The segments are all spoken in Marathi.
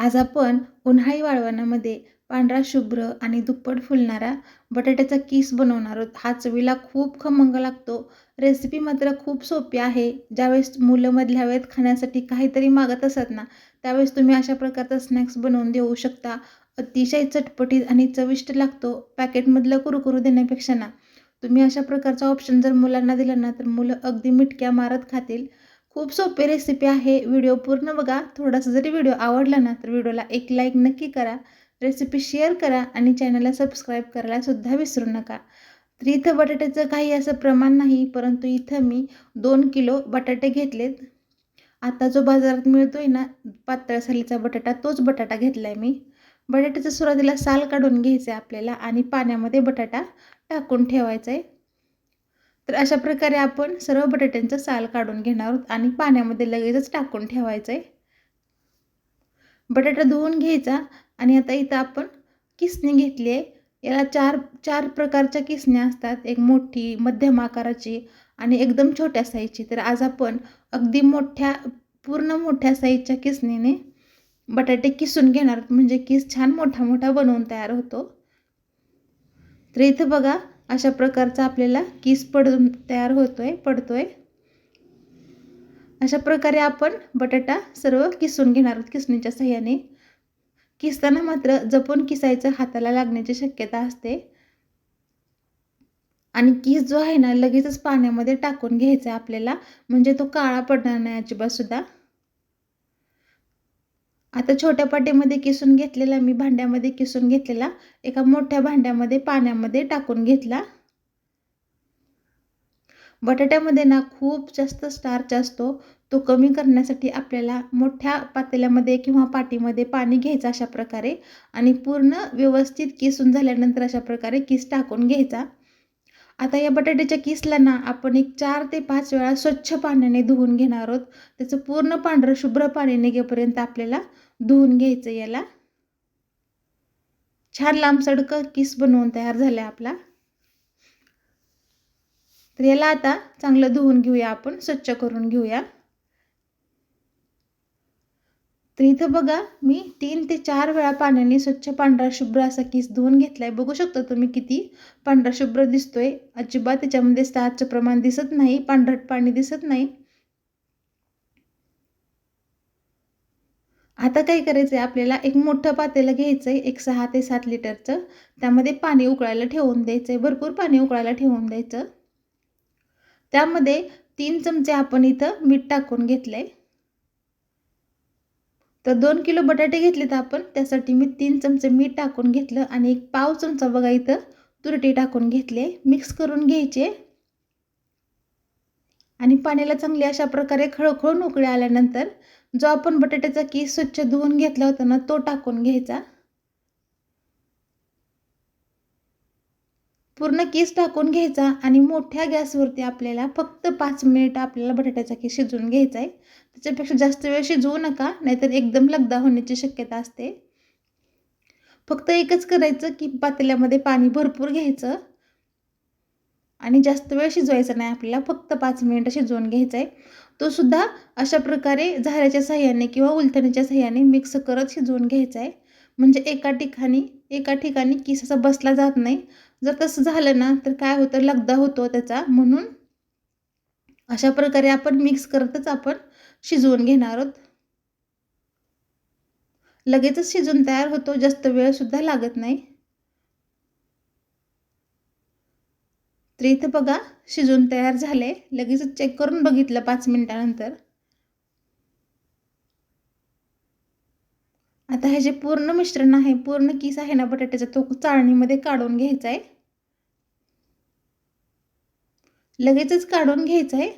आज आपण उन्हाळी वाळवणामध्ये पांढरा शुभ्र आणि दुप्पट फुलणारा बटाट्याचा किस बनवणार आहोत. हा चवीला खूप खमंग लागतो. रेसिपी मात्र खूप सोपी आहे. ज्यावेळेस मुलं मधल्या वेळेत खाण्यासाठी काहीतरी मागत असत ना त्यावेळेस तुम्ही अशा प्रकारचा स्नॅक्स बनवून देऊ शकता. अतिशय चटपटीत आणि चविष्ट लागतो पॅकेटमधलं कुरकुरू देण्यापेक्षा ना. तुम्ही अशा प्रकारचा ऑप्शन जर मुलांना दिला ना तर मुलं अगदी मिटक्या मारत खातील. खूप सोपी रेसिपी आहे. व्हिडिओ पूर्ण बघा. थोडासा जरी व्हिडिओ आवडला ना तर व्हिडिओला एक लाईक नक्की करा. रेसिपी शेअर करा आणि चॅनलला सबस्क्राईब करायलासुद्धा विसरू नका. तर इथं बटाट्याचं काही असं प्रमाण नाही परंतु इथं मी दोन किलो बटाटे घेतलेत. आता जो बाजारात मिळतो आहे ना पातळ सालीचा बटाटा तोच बटाटा घेतला आहे मी. बटाट्याचं सुरुवातीला साल काढून घ्यायचं आहे आपल्याला आणि पाण्यामध्ये बटाटा टाकून ठेवायचा आहे तर अशा प्रकारे आपण सर्व बटाट्यांचा साल काढून घेणार आहोत आणि पाण्यामध्ये लगेचच टाकून ठेवायचं आहे बटाटा धुवून घ्यायचा आणि आता इथं आपण किसणी घेतली आहे. याला चार चार प्रकारच्या किसण्या असतात. एक मोठी मध्यम आकाराची आणि एकदम छोट्या साईजची. तर आज आपण अगदी मोठ्या पूर्ण मोठ्या साईजच्या किसणीने बटाटे किसून घेणार म्हणजे किस छान मोठा मोठा बनवून तयार होतो. तर इथं बघा अशा प्रकारचा आपल्याला किस पडून तयार होतो आहे पडतो आहे अशा प्रकारे आपण बटाटा सर्व किसून घेणार आहोत किसणीच्या सहाय्याने. किसताना मात्र जपून किसायचं हाताला लागण्याची शक्यता असते. आणि किस जो आहे ना लगेचच पाण्यामध्ये टाकून घ्यायचा आपल्याला. म्हणजे तो काळा पडणार नाही अजिबात सुद्धा आता छोट्या पाटीमध्ये किसून घेतलेला मी भांड्यामध्ये किसून घेतलेला एका मोठ्या भांड्यामध्ये पाण्यामध्ये टाकून घेतला. बटाट्यामध्ये ना खूप जास्त स्टार्च असतो तो कमी करण्यासाठी आपल्याला मोठ्या पातेल्यामध्ये किंवा पाटीमध्ये पाणी घ्यायचं अशा प्रकारे आणि पूर्ण व्यवस्थित किसून झाल्यानंतर अशा प्रकारे किस टाकून घ्यायचा. आता या बटाट्याच्या किसला ना आपण एक चार ते पाच वेळा स्वच्छ पाण्याने धुवून घेणार आहोत. त्याचं पूर्ण पांढरं शुभ्र पाणी निघेपर्यंत आपल्याला धुवून घ्यायचं याला. छान लांबसडक किस बनवून तयार झाला आपला. तर याला आता चांगलं धुवून घेऊया आपण स्वच्छ करून घेऊया. तर इथं बघा मी तीन ते चार वेळा पाण्याने स्वच्छ पांढरा शुभ्र असा किस धुवून घेतलाय. बघू शकता तुम्ही किती पांढरा शुभ्र दिसतोय. अजिबात त्याच्यामध्ये स्टारचं प्रमाण दिसत नाही पांढरट पाणी दिसत नाही. आता काय करायचं आहे आपल्याला एक मोठं पातेलं घ्यायचं आहे एक सहा ते सात लिटरचं. त्यामध्ये पाणी उकळायला ठेवून द्यायचं आहे भरपूर पाणी उकळायला ठेवून द्यायचं. त्यामध्ये तीन चमचे आपण इथं मीठ टाकून घेतलं आहे तर दोन किलो बटाटे घेतलेत आपण. त्यासाठी मी तीन चमचे मीठ टाकून घेतलं आणि एक पाव चमचा बघा इथं तुरटी टाकून घेतले. मिक्स करून घ्यायचे. आणि पाण्याला चांगली अशा प्रकारे खळखळून उकळे आल्यानंतर जो आपण बटाट्याचा केस स्वच्छ धुवून घेतला होता ना तो टाकून घ्यायचा. पूर्ण केस टाकून घ्यायचा आणि मोठ्या गॅसवरती आपल्याला फक्त पाच मिनिट आपल्याला बटाट्याचा केस शिजवून घ्यायचा आहे. त्याच्यापेक्षा जास्त वेळ शिजवू नका नाहीतर एकदम लगदा होण्याची शक्यता असते. फक्त एकच करायचं की पातेल्यामध्ये पाणी भरपूर घ्यायचं. आणि जास्त वेळ शिजवायचा नाही आपल्याला फक्त पाच मिनिटं शिजवून घ्यायचा आहे तो सुद्धा अशा प्रकारे झाऱ्याच्या सहाय्याने किंवा उलथण्याच्या सहाय्याने मिक्स करत शिजवून घ्यायचा आहे म्हणजे एका ठिकाणी एका ठिकाणी किस असा बसला जात नाही. जर तसं झालं ना तर काय होतं? लगदा होतो त्याचा. म्हणून अशा प्रकारे आपण मिक्स करतच आपण शिजवून घेणार आहोत. लगेचच शिजून तयार होतो जास्त वेळसुद्धा लागत नाही. तर इथं बघा शिजून तयार झाले. लगेचच चेक करून बघितलं पाच मिनिटानंतर. आता हे जे पूर्ण मिश्रण आहे पूर्ण किस आहे ना बटाट्याचा तो चाळणीमध्ये काढून घ्यायचा आहे. लगेचच काढून घ्यायचं आहे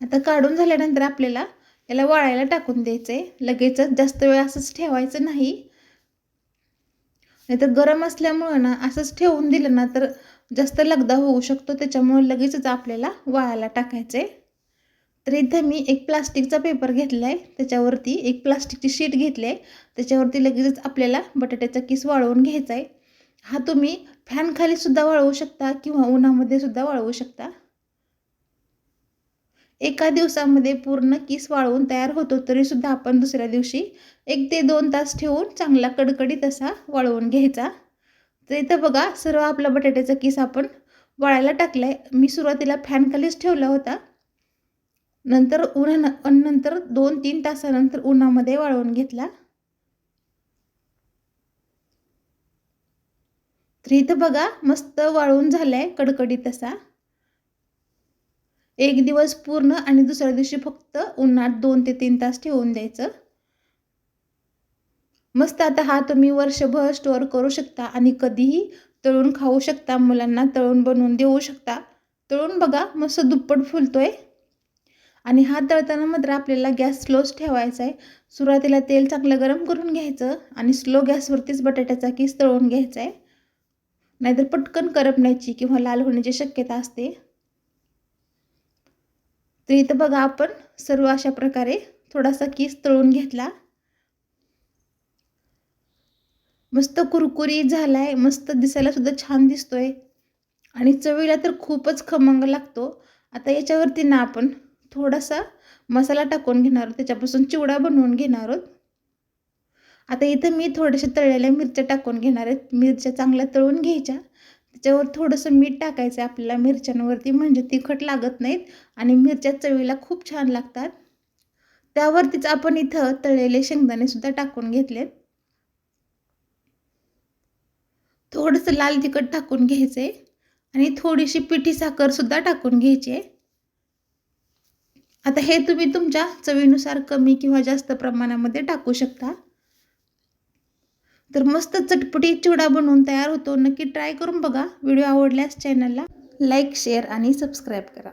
आता काढून झाल्यानंतर आपल्याला याला वाळायला टाकून द्यायचं आहे लगेचच जास्त वेळ असंच ठेवायचं नाही. नाहीतर गरम असल्यामुळं ना असंच ठेवून दिलं ना तर जास्त लगदा होऊ शकतो. त्याच्यामुळे लगेचच आपल्याला वाळायला टाकायचं आहे तर इथं मी एक प्लास्टिकचा पेपर घेतला आहे त्याच्यावरती एक प्लास्टिकची शीट घेतली आहे. त्याच्यावरती लगेचच आपल्याला बटाट्याचा किस वाळवून घ्यायचा आहे हा तुम्ही फॅनखालीसुद्धा वाळवू शकता किंवा उन्हामध्ये सुद्धा वाळवू शकता. एका दिवसामध्ये पूर्ण किस वाळवून तयार होतो तरीसुद्धा आपण दुसऱ्या दिवशी एक ते दोन तास ठेवून चांगला कडकडीत असा वाळवून घ्यायचा. तर इथं बघा सर्व आपला बटाट्याचा किस आपण वाळायला टाकला आहे मी सुरुवातीला फॅनखालीच ठेवला होता. नंतर उन्हा नंतर दोन तीन तासानंतर उन्हामध्ये वाळवून घेतला. तर इथं बघा मस्त वाळून झालाय कडकडीत असा एक दिवस पूर्ण आणि दुसऱ्या दिवशी फक्त उन्हात दोन ते तीन तास ठेवून द्यायचं. मस्त आता हा तुम्ही वर्षभर स्टोअर करू शकता आणि कधीही तळून खाऊ शकता. मुलांना तळून बनवून देऊ शकता. तळून बघा मस्त दुप्पट फुलतोय. आणि हा तळताना मात्र आपल्याला गॅस स्लोच ठेवायचा आहे. सुरुवातीला तेल चांगलं गरम करून घ्यायचं आणि स्लो गॅसवरतीच बटाट्याचा किस तळून घ्यायचा आहे. नाहीतर पटकन करपण्याची किंवा लाल होण्याची शक्यता असते. तर इथं बघा आपण सर्व अशा प्रकारे थोडासा किस तळून घेतला. मस्त कुरकुरीत झालाय मस्त दिसायला सुद्धा छान दिसतोय. आणि चवीला तर खूपच खमंग लागतो. आता याच्यावरती ना आपण थोडासा मसाला टाकून घेणार आहोत. त्याच्यापासून चिवडा बनवून घेणार आहोत. आता इथं मी थोड्याशा तळलेल्या मिरच्या टाकून घेणार आहेत मिरच्या चांगल्या तळून घ्यायच्या. त्याच्यावर थोडंसं मीठ टाकायचं आहे आपल्याला मिरच्यांवरती म्हणजे तिखट लागत नाहीत आणि मिरच्या चवीला खूप छान लागतात. त्यावरतीच आपण इथं तळलेले शेंगदाणेसुद्धा टाकून घेतलेत. थोडंसं लाल तिखट टाकून घ्यायचं आहे आणि थोडीशी पिठी साखरसुद्धा टाकून घ्यायची आहे. आता हे तुम्ही तुमच्या चवीनुसार कमी किंवा जास्त प्रमाणामध्ये टाकू शकता. तर मस्त चटपटी चिवडा बनवून तयार होतो. नक्की ट्राय करून बघा. व्हिडिओ आवडल्यास चॅनलला लाईक शेअर आणि सबस्क्राईब करा.